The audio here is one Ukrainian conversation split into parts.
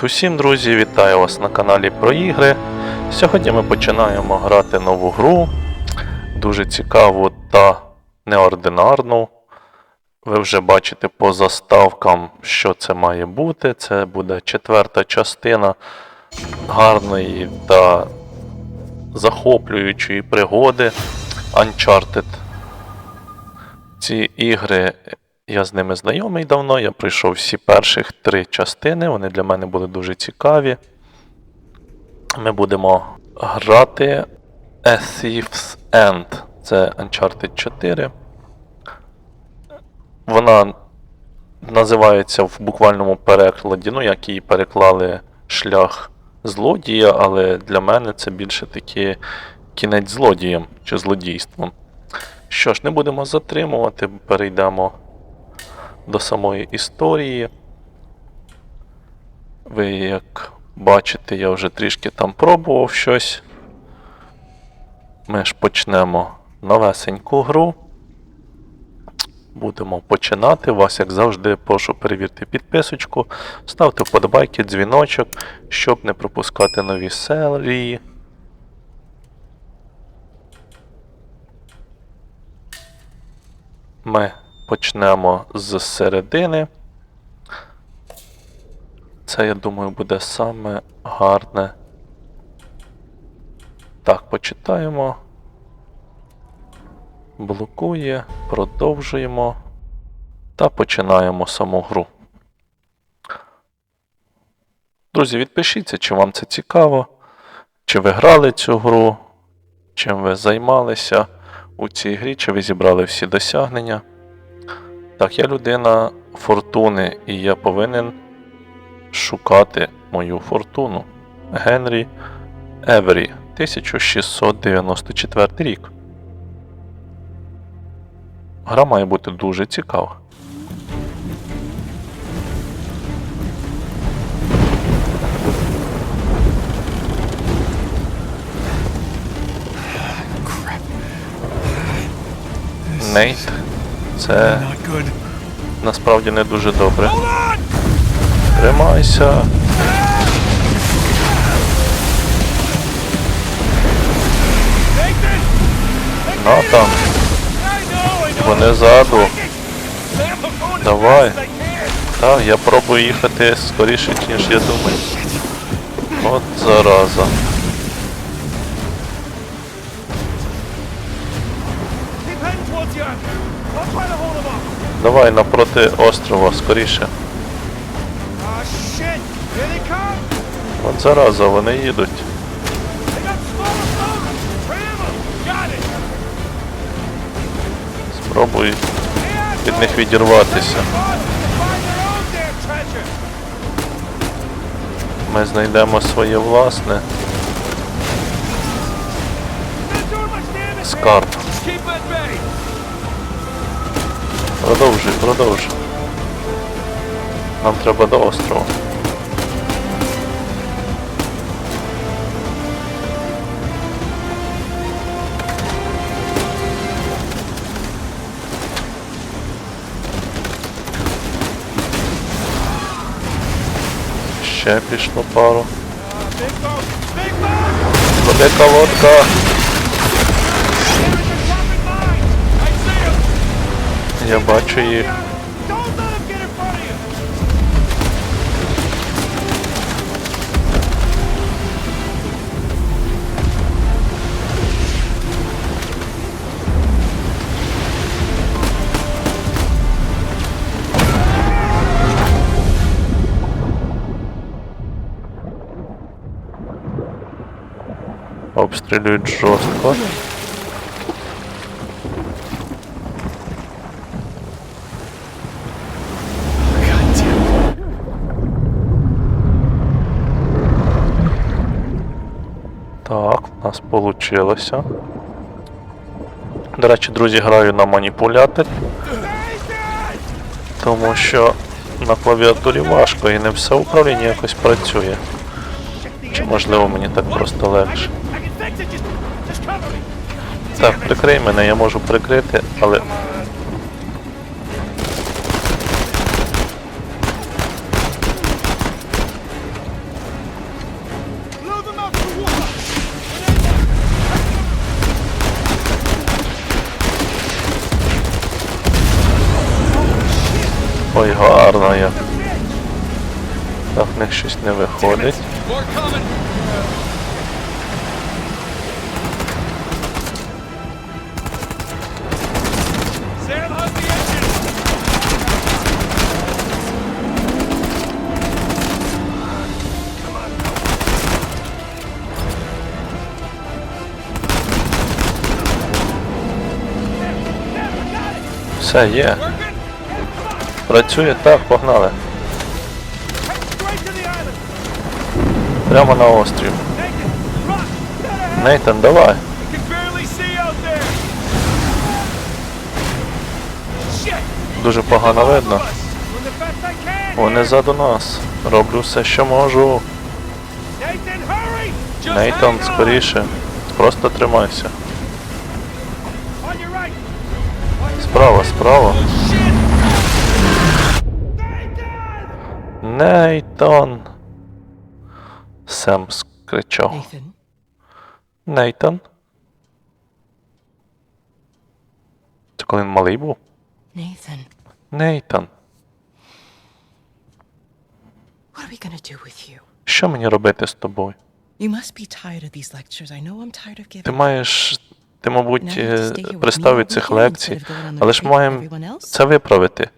Привіт усім, друзі! Вітаю вас на каналі про ігри. Сьогодні ми починаємо грати нову гру. Дуже цікаву та неординарну. Ви вже бачите по заставкам, що це має бути. Це буде четверта частина гарної та захоплюючої пригоди Uncharted. Ці ігри я з ними знайомий давно. Я пройшов всі перших три частини. Вони для мене були дуже цікаві. Ми будемо грати A Thief's End. Це Uncharted 4. Вона називається в буквальному перекладі, ну, як її переклали шлях злодія, але для мене це більше таки кінець злодіям чи злодійством. Що ж, не будемо затримувати, перейдемо до самої історії. Ви, як бачите, я вже трішки там пробував щось. Ми ж почнемо новесеньку гру. Будемо починати. Вас, як завжди, прошу перевірте підписочку, ставте вподобайки, дзвіночок, щоб не пропускати нові серії. Ми почнемо з середини. Це, я думаю, буде саме гарне. Так, почитаємо. Блокує, продовжуємо та починаємо саму гру. Друзі, відпишіться, чи вам це цікаво, чи ви грали цю гру, чим ви займалися у цій грі, чи ви зібрали всі досягнення. Так, я людина фортуни, і я повинен шукати мою фортуну. Генрі Евері, 1694 рік. Гра має бути дуже цікава. Нейт. Це насправді не дуже добре. Тримайся. На там. I know. Вони ззаду. Давай. Так, я пробую їхати скоріше, ніж я думаю. От зараза. Давай напроти острова, скоріше. От зараза, вони їдуть. Спробуй від них відірватися. Ми знайдемо своє власне скарб. Продовжуй, продовжуй. Нам треба до острова. Ще пішло пару. Велика лодка. There's a dropping mine. I see 'em. Я бачу їх. Don't let him get in front of you. Обстрілюють жорстко. Так, в нас вийшло. До речі, друзі, граю на маніпуляторі, тому що на клавіатурі важко і не все управління якось працює. Чи можливо мені так просто легше. Так, прикрий мене, я можу прикрити, але Ой, гарно як. Так, в них щось не виходить. Все, є. Working? Працює так, погнали. Прямо на острів. Нейтан, давай. Дуже погано видно. Вони ззаду нас. Роблю все, що можу. Нейтан, скоріше. Просто тримайся. Справа, справа. Нейтан. Сем скричав. Nathan, Нейтан. Це коли він малий був? Nathan, Нейтан. what are we gonna do with you? Що мені робити з тобою? You must be tired of these lectures. I know I'm tired of Ти маєш. Ти, мабуть, е, пристав від цих лекцій, але ж маємо це виправити.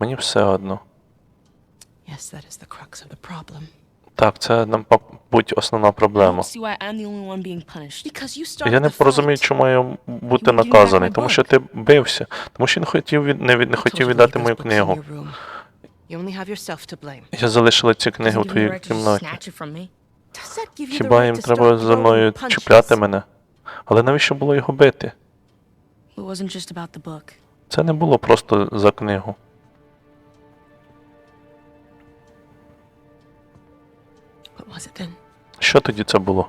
Мені все одно. Yes, that is the crux of the problem. Так, це, мабуть, основна проблема. see why I'm the only one being punished. Because you started Я не the порозумію, чому я бути наказаний, тому book. що ти бився, тому що не хотів від не, від, не хотів віддати мою книгу. Я залишила ці книги у твоїй кімнаті. Хіба їм to треба за мною чіпляти мене? Але навіщо було його бити? Це не було просто за книгу. Was it then? Що тоді це було?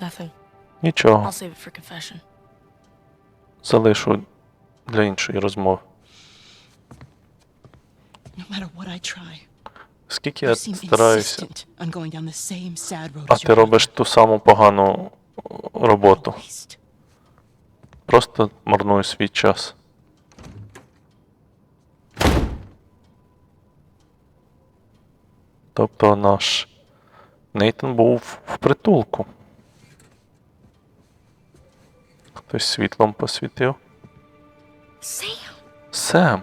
Nothing. Нічого. I'll save it for confession. Залишу для іншої розмови. No matter what I try, Скільки you я seem стараюся, insistent on going down the same sad road а as ти your робиш ту саму погану роботу. Waste. Просто марную свій час. Тобто наш Нейтан був в притулку. Хтось світлом посвітив. Sam! Сем.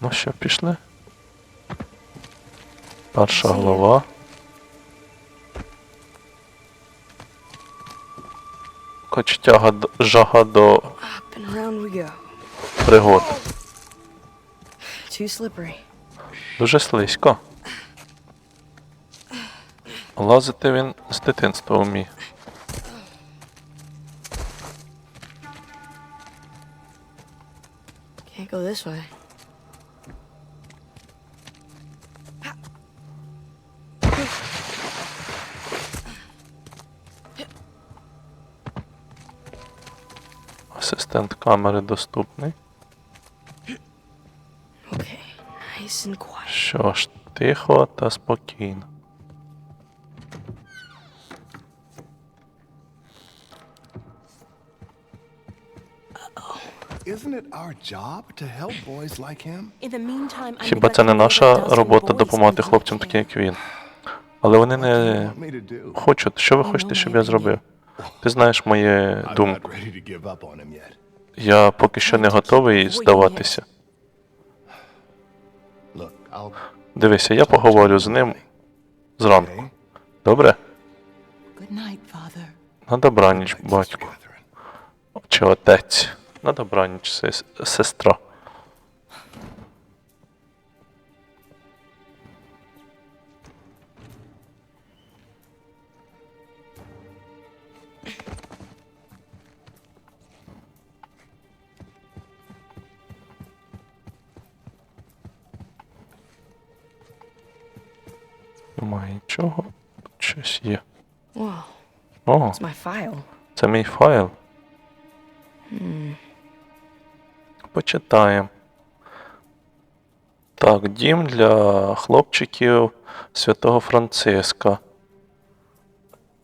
Ну що, пішли? Перша глава. Хоч тяга жага до пригод. Дуже слизько. Лазити він з дитинства вміє. Go this way. Асистент камери доступний. Okay. Nice and quiet. Що ж, тихо та спокійно. Isn't it our job to help boys like him? In the meantime, I'm Хіба це не наша робота допомагати хлопцям, такі як він? Але вони не хочуть. Що ви хочете, щоб я зробив? Ти знаєш мою думку. Я поки що не готовий здаватися. Дивися, я поговорю з ним зранку. Добре? На добраніч, батько. Чи отець. На добраніч, сес- сестра. О, It's my file. це мій файл. Почитаємо. Так, дім для хлопчиків святого Франциска.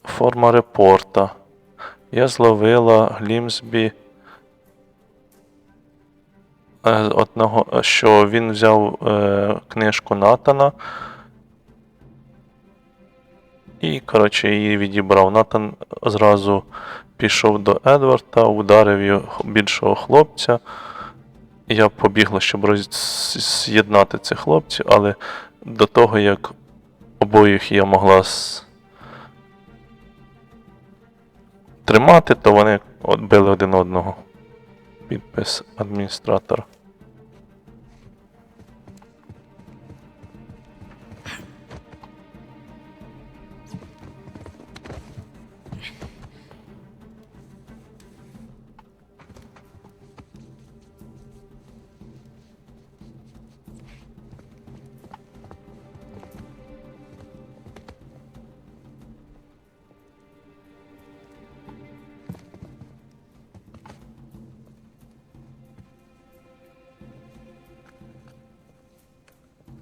Форма репорта. Я зловила Глімсбі. е, Одного, що він взяв е, книжку Натана. І, коротше, її відібрав. Натан зразу пішов до Едварда, ударив його більшого хлопця. Я побігла, щоб роз- з'єднати цих хлопців, але до того, як обоїх я могла тримати, то вони били один одного. Підпис адміністратора.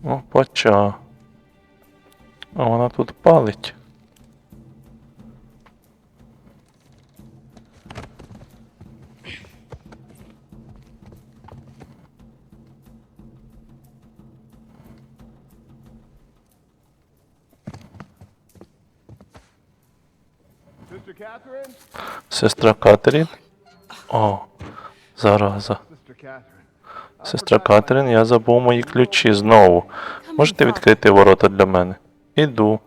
О, поча. А вона тут палить. Сестра Катерін. О, зараза. Сестра Катерин, я забув мої ключі знову. Можете відкрити ворота для мене? Іду.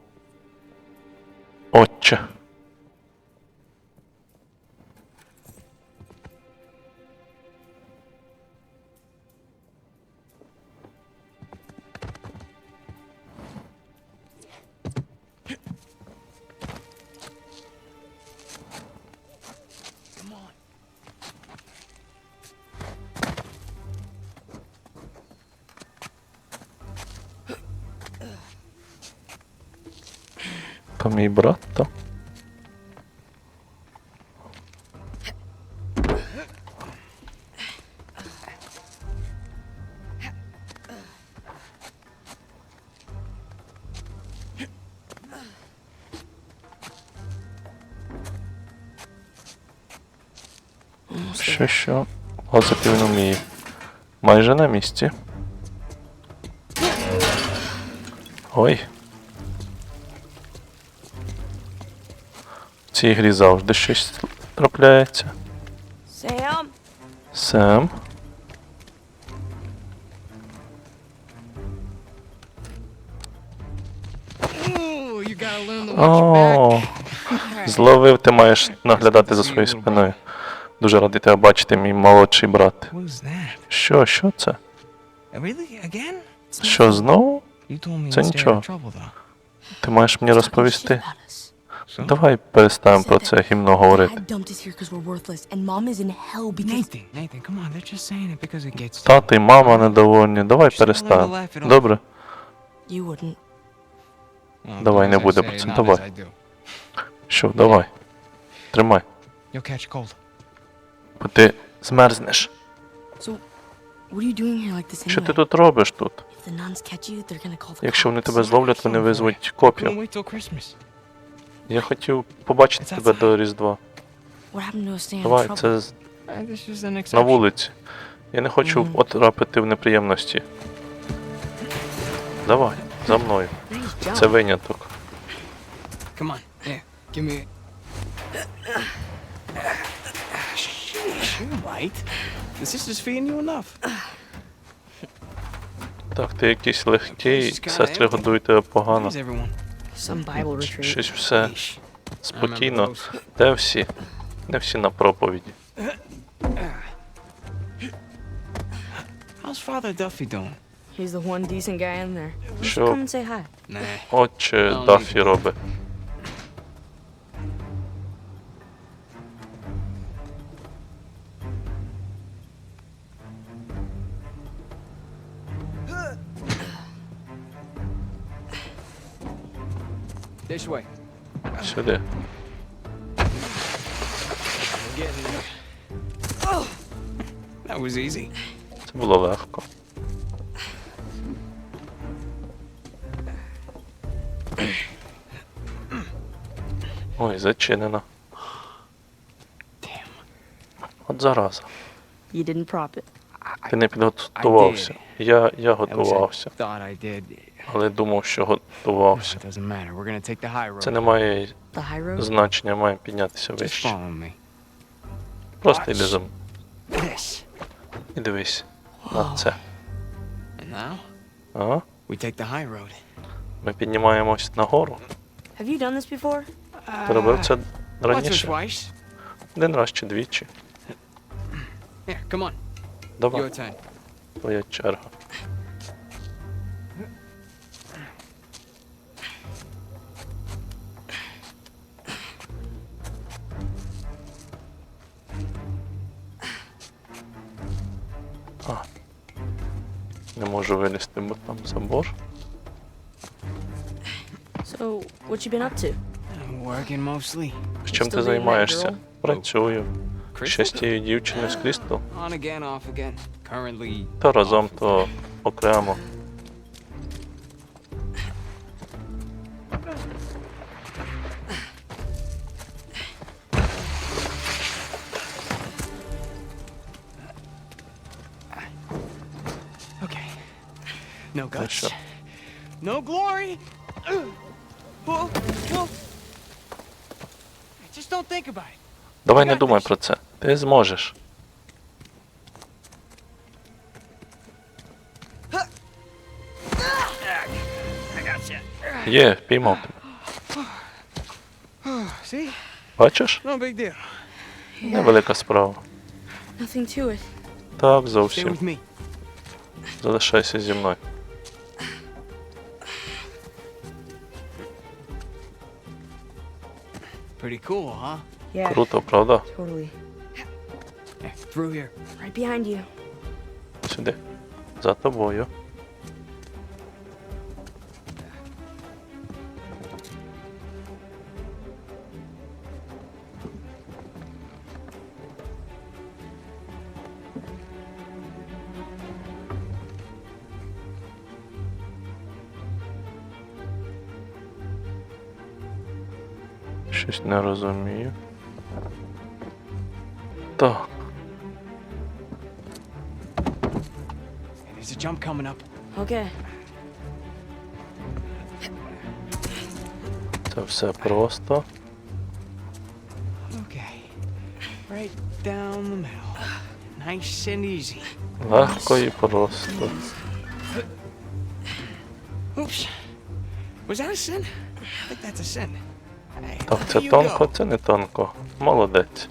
То мій брат там. Що що? Лазити він вміє. Майже на місці. Ой. Цій грі завжди щось трапляється. Сем. Back. О, зловив, ти маєш наглядати за своєю спиною. Дуже радий тебе бачити, мій молодший брат. Що, що це? Що знову? Це нічого. Ти маєш мені розповісти? So? Давай переставимо про це гімно говорити. Тато і мама недовольні. Давай переставимо. Добре? Давай, не буде про це, давай. Що, давай. Тримай. Бо ти змерзнеш. Що ти тут робиш тут? Якщо вони тебе зловлять, вони визвуть копів. Я хотів побачити Це тебе це. до Різдва. Давай, це з- Uh, на вулиці. Я не хочу потрапити в неприємності. Давай, за мною. Це виняток. Come on. Yeah. Give me. Sheesh, you're right. The sister's feeding you enough. Так, ти якийсь легкий, сестри годують тебе погано. Everyone? Щось все спокійно. Де всі? Не всі на проповіді. How's Father Duffy doing? He's the one decent guy in there. Що come and say hi. Nah. отче Ну, Даффі робить? Сюди. Це було легко. Ой, зачинено. От зараза. Ти не підготувався. Я, я готувався але думав, що готувався. Це не має значення, має піднятися вище. Просто йди за мною. І дивись на це. Ага. Ми піднімаємось нагору. Ти робив це раніше? Один раз чи двічі. Давай, твоя черга. Вилізти, бо там забор. So, what you been up to? Working mostly. Чим ти займаєшся? Працюю. Ще з тією дівчиною з Крістал. On again, off again. Currently. То разом, то окремо. No guts. No glory. Ugh. Oh. Just don't think about it. Давай не думай про це. Ти зможеш. Є, впіймав. Бачиш? No big deal. Невелика справа. Так, зовсім. Залишайся зі мною. Pretty cool, huh? Yeah, Круто, правда? totally. Yeah, through here. Right behind you. Сюди. За тобою. Розумію. Так. There's a jump coming up. Okay. Це все просто. Okay. Right down the middle. Nice and easy. Легко і просто. Oops. Was that a sin? I think that's a sin. Так, це тонко, це не тонко. Молодець.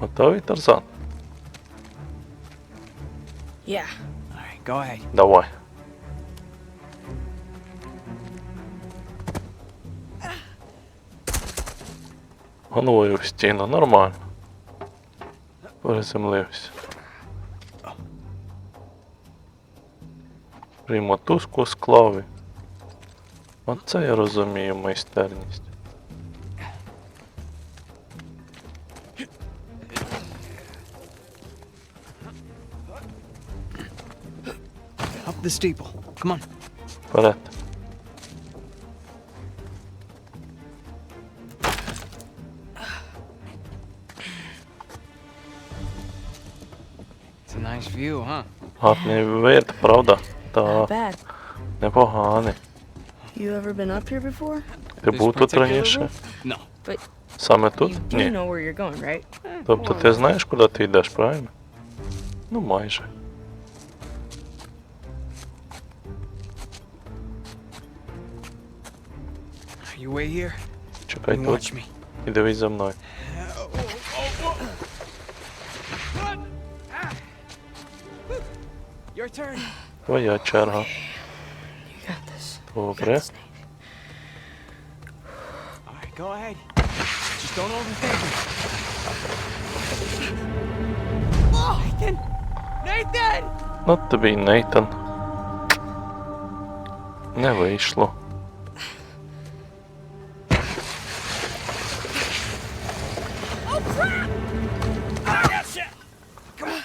Готовий Тарзан? Yeah. All right, go ahead. Давай. Головою в стіну, нормально. Приземлився. Мотузку склав. і- Оце я розумію майстерність. Up the steeple. Come on. Вперед. It's a nice view, huh? Гарний вид, правда? Так, непоганий. You ever been up here before? Ти був тут раніше? room? No. But Саме тут? you do Ні. know where you're going, right? Тобто ти знаєш, куди ти йдеш, правильно? Ну, майже. You wait here Чекай and тут watch me. і дивись за мною. Your turn. Твоя черга. Nathan! Ну тобі й Нейтан. Не вийшло.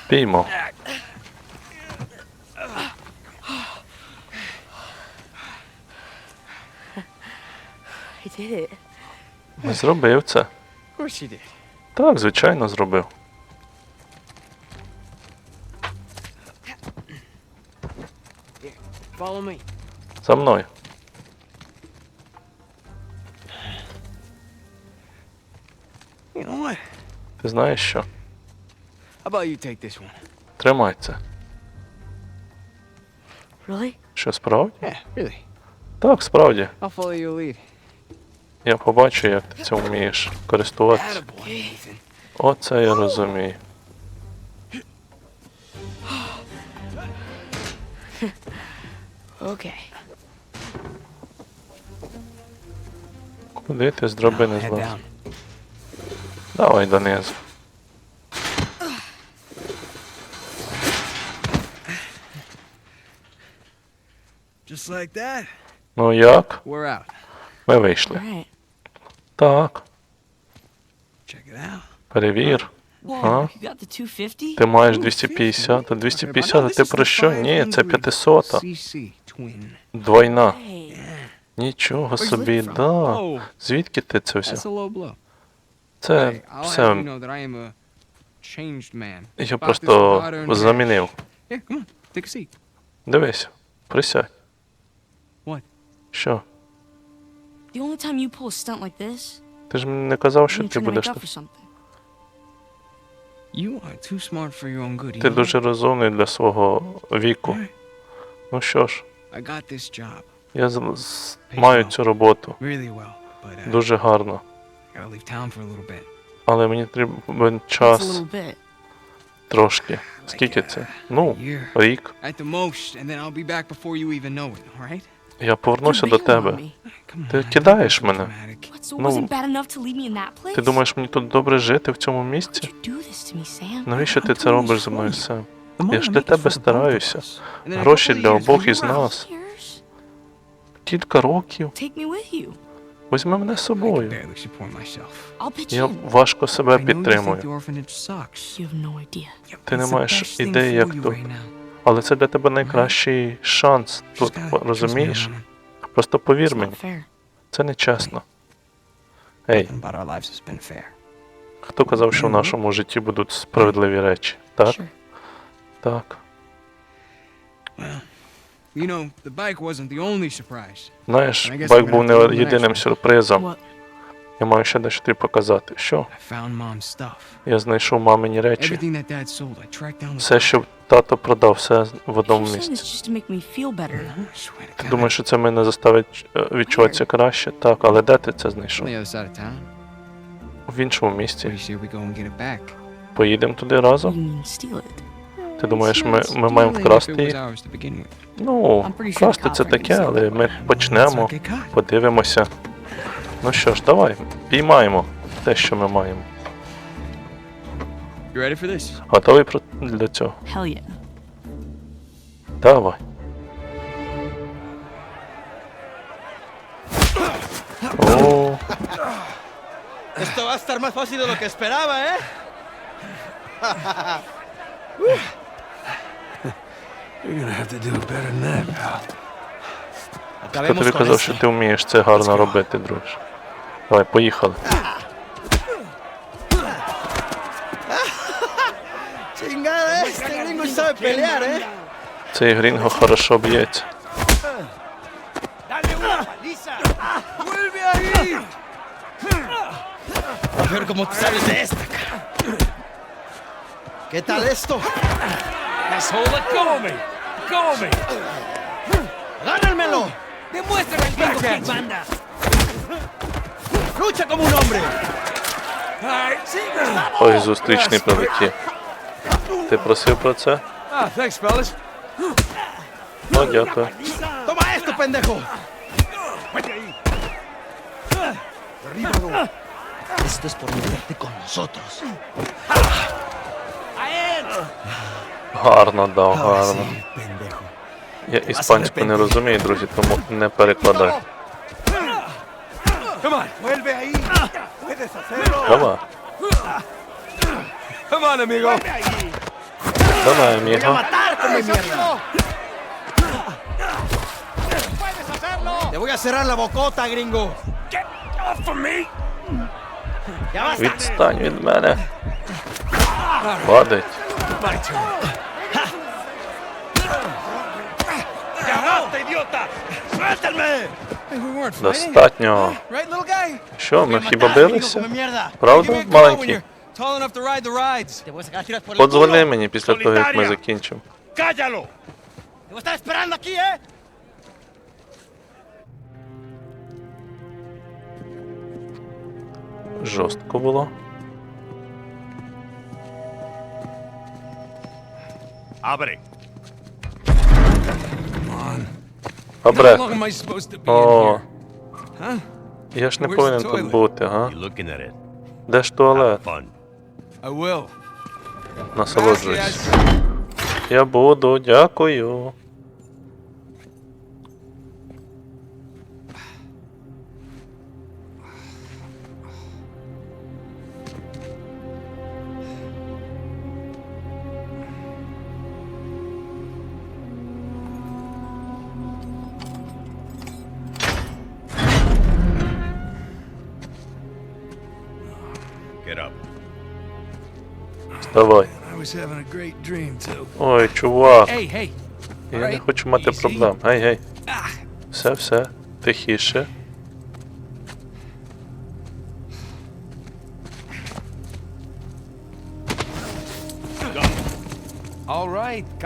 Піймо. I did it. Зробив це. Of course you did. Так, звичайно, зробив. Follow me. За мною. You know what? Ти знаєш що? How about you take this one? Тримай це. Really? Що справді? Yeah, really. Так, справді. I'll follow your lead. Я побачу, як ти цим вмієш користуватися. Оце я розумію. Okay. Куди ти з драбини злаз? Давай донизу. Just like that. Ну як? We're out. Ми вийшли. Так, Check it out. перевір. 250? Ти маєш 250, а 250, а ти про що? Ні, це 500. CC twin. Двойна. Нічого собі, да. Oh, Звідки ти це взяв? blow. Це все я просто замінив. Дивись, присядь. Що? The only time you pull a stunt like this, Ти ж мені не казав, you're що ти trying to будеш make up тут. for something. You are too smart for your own good. you Ти know дуже розумний для свого віку. Alright. Ну що ж, I got this job я з- з- маю цю роботу really well, but uh, дуже гарно. I gotta leave town for a little bit. Але мені потрібен That's a час little bit. трошки. Скільки це? Ну, Year. рік. At the most, and then I'll be back before you even know it, alright? Я повернуся до тебе. Ти кидаєш мене. Ну? Ти думаєш, мені тут добре жити в цьому місці? Навіщо ти це робиш зі мною. Сем? Я ж для тебе стараюся. Гроші для обох із нас. Кілька років. Візьми мене з собою. Я важко себе підтримую. Ти не маєш ідеї, як тут. Але це для тебе найкращий шанс тут, розумієш? Просто повір мені, це не чесно. Ей, хто казав, що в нашому житті будуть справедливі речі? Так? Так. Знаєш, байк був не єдиним сюрпризом. Я маю ще дещо тобі показати. Що? Я знайшов мамині речі. Все, що тато продав, все в одному місці. Ти думаєш, що це мене заставить е, відчуватися краще? Так, але де ти це знайшов? В іншому місці. Поїдемо туди разом? Ти думаєш, ми, ми маємо вкрасти with. Ну, вкрасти це таке, але ми почнемо, подивимося. Ну що ж, давай, піймаємо те, що ми маємо. You ready for this? Готовий про- для цього? Hell yeah. Давай. О, Esto va a estar más fácil de lo que esperaba, ¿eh? You're gonna have to do better than that, pal. хто Acabemos тобі con казав, esto. що ти вмієш це гарно робити, друже? Давай, поїхали. Цей грінго хорошо б'ється. ¡Dale una paliza! ¡Vuelve ahí! A ver cómo te sales de esta, ¿Qué tal esto? Asshole, let go of me! Let go of me! ¡Agárrenmelo! ¡Demuéstrame al gringo quién manda! ¡Lucha como un hombre! Ой, зустрічний прилетів. Ти просив про це? Ah. Ну, дякую. ¡Toma esto, es por meterte con nosotros. Гарно дав, гарно. Я іспанську не розумію, друзі, тому не перекладай. Давай. Come on, amigo. Давай, міго. ¡Matar, come mierda! ¡Te voy a cerrar la bocota, gringo! off of me! Ya basta. Відстань від мене. Падать. Достатньо. Що, ми хіба билися? Правда, маленький? You're tall enough to ride the rides. Te voy a sacar tiras por el Подзвони мені після того, як ми закінчимо. ¡Cállalo! Te voy a estar esperando aquí, ¿eh? Жорстко було. ¡Abre! How Абре, long am I supposed to be in О. here? Huh? я ж не Where's повинен the тут toilet? бути, га? You looking at it? Де ж туалет? Fun. Насолоджуюсь. Я буду, дякую. Too. Ой, чувак, я не хочу мати проблем. Гей, гей. Ah, Все, все. Тихіше.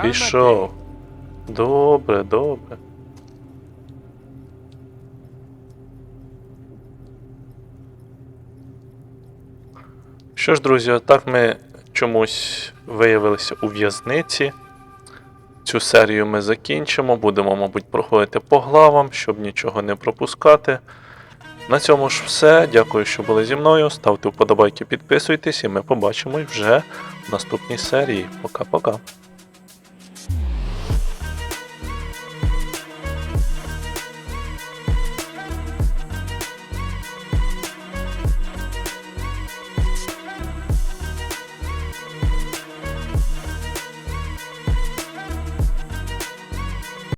Пішов. Добре, добре. Що ж, друзі, отак ми чомусь виявилися у в'язниці. Цю серію ми закінчимо. Будемо, мабуть, проходити по главам, щоб нічого не пропускати. На цьому ж все. Дякую, що були зі мною. Ставте вподобайки, підписуйтесь, і ми побачимось вже в наступній серії. Пока-пока.